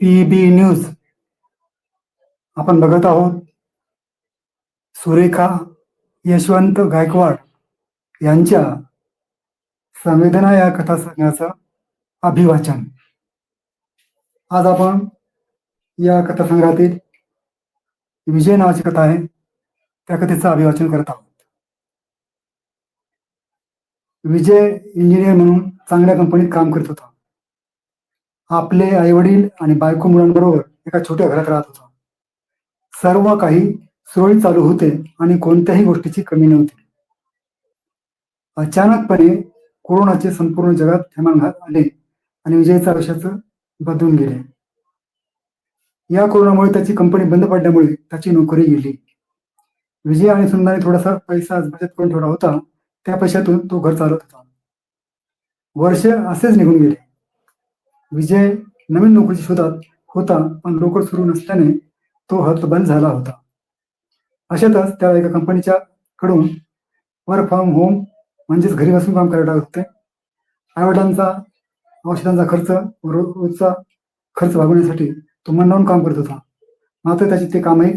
PB news. आपण बघत आहोत सुरेखा यशवंत गायकवाड यांच्या संवेदना या कथासंग्रहाचं अभिवाचन. आज आपण या कथासंग्रहातील विजय नावाची कथा आहे त्या कथेचं अभिवाचन करत आहोत. विजय इंजिनियर म्हणून चांगल्या कंपनीत काम करत होता. आपले आईवडील आणि बायको मुलांबरोबर एका छोट्या घरात राहत होता. सर्व काही सुरळीत चालू होते आणि कोणत्याही गोष्टीची कमी नव्हती. अचानकपणे कोरोनाचे संपूर्ण जगात थैमान घात आले आणि विजयचं आयुष्याचं बदलून गेले. या कोरोनामुळे त्याची कंपनी बंद पडल्यामुळे त्याची नोकरी गेली. विजय आणि सुंदराने थोडासा पैसा बचत करून ठेवला होता. त्या पैशातून तो घर चालवत होता. वर्ष असेच निघून गेले. विजय नवीन नोकरीच्या शोधात होता पण नोकर सुरू नसल्याने तो हतबंद झाला होता. अशातच त्याला एका कंपनीच्या कडून वर्क फ्रॉम होम म्हणजेच घरी बसून काम करायला लागत होते. आईवडिलांचा औषधांचा खर्च व रोजचा खर्च भागवण्यासाठी तो मन काम करत होता. मात्र त्याचे ते कामही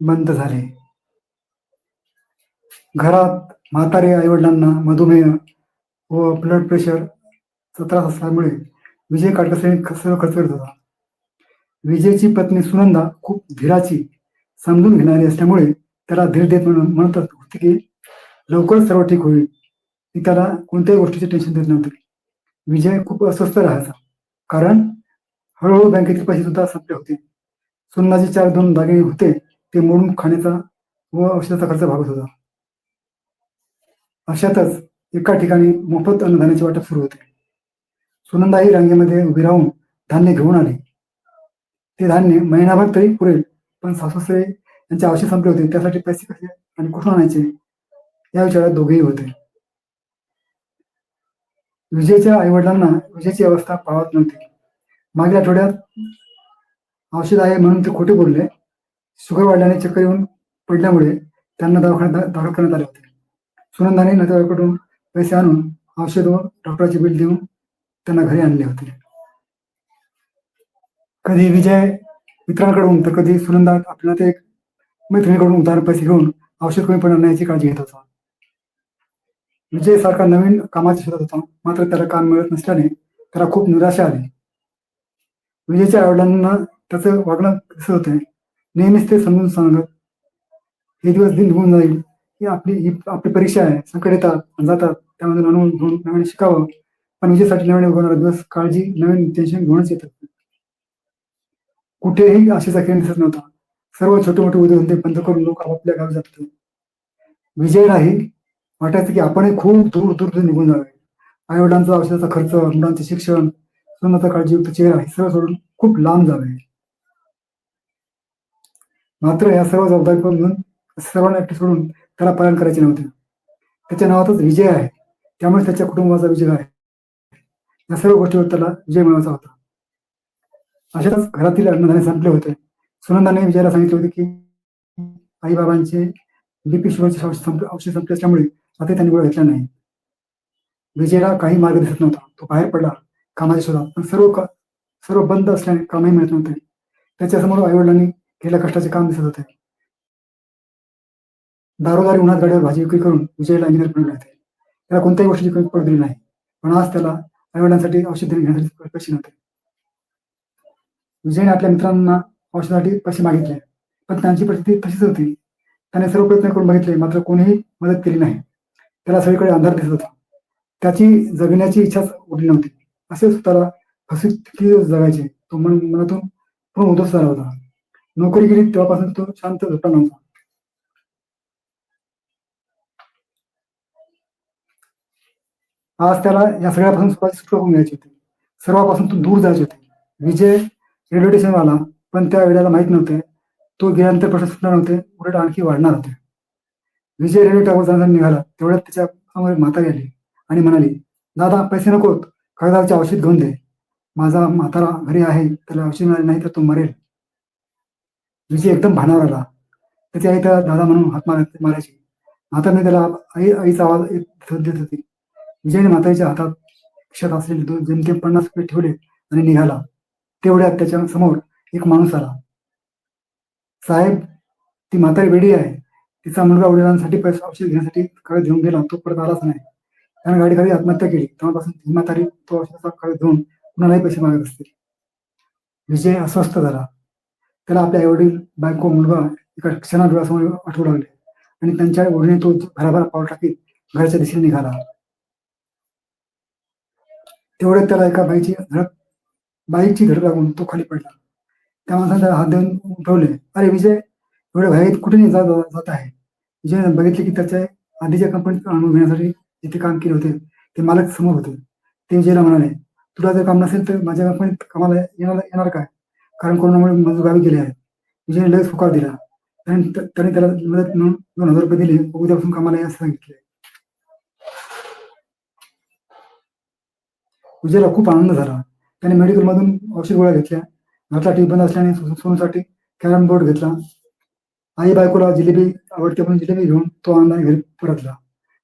बंद झाले. घरात म्हातारे आईवडिलांना मधुमेह व ब्लड प्रेशरचा त्रास असल्यामुळे विजय काटकसरीने सर्व खर्च करत होता. विजयची पत्नी सुनंदा खूप धीराची समजून घेणारी असल्यामुळे त्याला धीर देत म्हणून म्हणत होती की लवकरच सर्व ठीक होईल. ती त्याला कोणत्याही गोष्टीचे टेन्शन देत नव्हती. विजय खूप अस्वस्थ राहायचा. कारण हळूहळू बँकेतील पैसे सुद्धा संपले होते. सुनंदाचे चार दोन दागिने होते ते मोडून खाण्याचा व औषधाचा खर्च भागत होता. अशातच एका ठिकाणी मोफत अन्नधान्याचे वाटप सुरू होते. सुनंदाही रांगेमध्ये उभी राहून धान्य घेऊन आली. ते धान्य महिनाभर तरी पुरेल पण सासूसरे यांचे आवश्यक संपले होते. त्यासाठी पैसे कसे आणि कुठून आणायचे? या विचारात दोघेही होते. विजयच्या आईवडिलांना विजयची अवस्था पाळत नव्हती. मागील आठवड्यात औषध आहे म्हणून ते खोटे बोलले. शुगर वाढल्याने चक्कर येऊन पडल्यामुळे त्यांना दवाखान्यात दाखल करण्यात आले होते. सुनंदाने नातेवाईकडून पैसे आणून औषध व डॉक्टरचे बिल देऊन त्यांना घरी आणले होते. कधी विजय मित्रांकडून तर कधी सुनंदा आपल्याला ते मैत्रिणीकडून उधार पैसे घेऊन औषध कमी पडणार नाही काळजी घेत होता. विजय सारखा नवीन कामाच्या शोधात होता मात्र त्याला काम मिळत नसल्याने त्याला खूप निराशा आली. विजयच्या आईवडिलांना त्याचं वागणं दिसत होते नेहमीच ते समजून सांगत हे दिवस दिन होऊन जाईल. ही आपली ही आपली परीक्षा आहे. संकट येतात जातात. त्यामध्ये अनुभव घेऊन नवीन शिकावं. पण विजेसाठी नवीन उगवणारा दिवस काळजी नवीन टेन्शन घेऊनच येतात. कुठेही आशेचा किरण दिसत नव्हता. सर्व छोटे मोठे उद्योगधंदे बंद करून लोक आपापल्या गावी जात होते. विजयलाही वाटायचं की आपणही खूप दूर दूर निघून जावे. आईवडिलांचा औषधाचा खर्च मुलांचे शिक्षण सुनाचा काळजीयुक्त चेहरा हे सर्व सोडून खूप लांब जावे. मात्र या सर्व जबाबदारीपासून सर्वांना एकटे सोडून त्याला पालन करायचे नव्हते. त्याच्या नावातच विजय आहे. त्यामुळे त्याच्या कुटुंबाचा विजय आहे. या सर्व गोष्टीवर त्याला विजय मिळवायचा होता. अशातच घरातील अन्नधान्य संपले होते. सुनंदाने विजयाला सांगितले होते की आई बाबांचे बीपी शुगरचे औषध संपले असल्यामुळे आता त्यांनी वेळ घेतला नाही विजयला काही मार्ग दिसत नव्हता. तो बाहेर पडला कामाच्या शोधात पण सर्व का सर्व बंद असल्याने कामही मिळत नव्हते. त्याच्यासमोर आईवडिलांनी केलेल्या कष्टाचे काम दिसत होते. दारोदारी उन्हात गाडीवर भाजी विक्री करून विजयला इंजिनियर बनवले होते. त्याला कोणत्याही गोष्टीची कमी पडली नाही. पण आज त्याला आईवडिलांसाठी औषध देणे घेण्यासाठी पैसे नव्हते. विजयने आपल्या मित्रांना औषधासाठी पैसे मागितले पण त्यांची परिस्थिती तशीच होती. त्याने सर्व प्रयत्न करून बघितले मात्र कोणीही मदत केली नाही. त्याला सगळीकडे अंधार दिसत होता. त्याची जगण्याची इच्छाच उडली नव्हती. असे स्वतःला फसित जगायचे तो मन मनातून पूर्ण उद्धव झाला होता. नोकरी गेली तेव्हापासून तो शांत झोपला नव्हता. आज त्याला या सगळ्यापासून स्वतःची सुटका करून घ्यायची होती. सर्वापासून तो दूर जायचे होते. विजय रेल्वे स्टेशनवर आला पण त्या वेळेला माहीत नव्हते. तो गेल्यानंतर प्रश्न सुटणार नव्हते. उलट आणखी वाढणार होते. विजय रेल्वे ट्रॅव्हल निघाला. तेवढ्यात त्याच्यासमोर माता गेली आणि म्हणाली दादा पैसे नकोत कागदाचे औषध घेऊन दे. माझा म्हातारा घरी आहे. त्याला औषध मिळाले नाही तर तो मरेल. विजय एकदम भानावर आला. त्याची आई त्याला दादा म्हणून हात मारायची मारायची. म्हातारने त्याला आई आईचा आवाज देत होती. विजयने माताच्या हातात खिशात असलेले दोन जेमतेम पन्नास रुपये ठेवले आणि निघाला. तेवढ्यात त्याच्यासमोर एक माणूस आला. साहेब ती म्हातारी वेडी आहे. तिचा मुलगा वडिलांसाठी पैसे औषध घेण्यासाठी काळ घेऊन गेला. तो परत आलाच नाही. त्याने गाडी खाली आत्महत्या केली. तेव्हापासून ही म्हातारी तो औषधाचा कागद घेऊन कुणालाही पैसे मागत असते. विजय अस्वस्थ झाला. त्याला आपले आईवडील बायको मुलगा एका क्षणा डोळ्यासमोर आठवू लागले. आणि त्यांच्या ओढीने तो भराभरा पाऊल टाकीत घरच्या दिशेने निघाला. तेवढ्यात त्याला एका बाईची धडक बाईकची धडक लागून तो खाली पडला. त्या माणसाने त्याला हात देऊन उठवले. अरे विजय एवढ्या घाईत कुठे नाही जात जात आहे? विजयने बघितले की त्याच्या आधीच्या कंपनीत अनुभव घेण्यासाठी जिथे काम केले होते ते मालक समोर होते. ते विजयला म्हणाले तुला जर काम नसेल तर माझ्या कंपनीत कामाला येणार येणार काय? कारण कोरोनामुळे माझं गावी गेले आहे विजयने लगेच होकार दिला. त्याने त्याने त्याला मदत म्हणून दोन हजार रुपये दिले. उद्यापासून कामाला यास सांगितले विजयला खूप आनंद झाला. त्याने मेडिकलमधून औषध गोळ्या घेतल्या. घरचा टीव्ही बंद असल्याने सोनूसाठी कॅरम बोर्ड घेतला. आई बायकोला जिलेबी आवडते म्हणून जिलेबी घेऊन तो आनंदाने घरी परतला.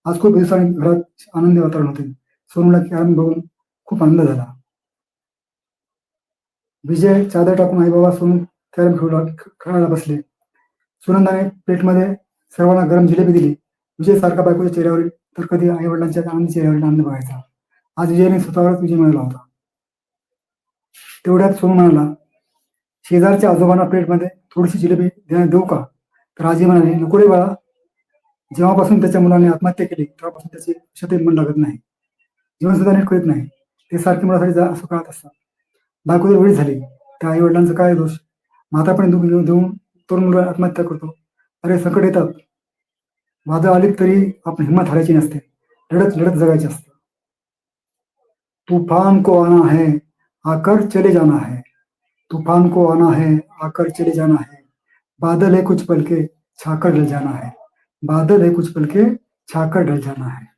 आज खूप दिवसांनी घरात आनंदी वातावरण होते. सोनूला कॅरम बघून खूप आनंद झाला. विजय चादर टाकून आई बाबा सोनू कॅरम खेळला खेळायला बसले. सुनंदाने प्लेटमध्ये सर्वांना गरम जिलेबी दिली. विजय सारखा बायकोच्या चेहऱ्यावरील तर कधी आई वडिलांच्या आनंद चेहऱ्यावरील आनंद बघायचा. आज विजयने स्वतःवरच विजय मिळवला होता. तेवढ्यात सोनू म्हणाला शेजारच्या आजोबांना प्लेटमध्ये थोडीशी जिलेबी देण्यात देऊ का? तर आजी म्हणाले नको रे बाळा. जेव्हापासून त्याच्या मुलाने आत्महत्या केली तेव्हापासून त्याचे शतेत मन लागत नाही. जीवन सुद्धा नीट कळत नाही. ते सारखे मुलासाठी जा असं कळत असतात बायको जर झाली. त्या आई वडिलांचा काय दोष? म्हातापणे दुःख घेऊन देऊन तरुण मुलं आत्महत्या करतो. अरे संकट येतात वादळ आली तरी आपण हिंमत हारायची नसते. लढत लढत जगायची असते. तूफ़ान को आना है, आकर चले जाना है। तूफ़ान को आना है, आकर चले जाना है। बादल है कुछ पल के छाकर ढल जाना है। बादल है कुछ पल के छाकर ढल जाना है।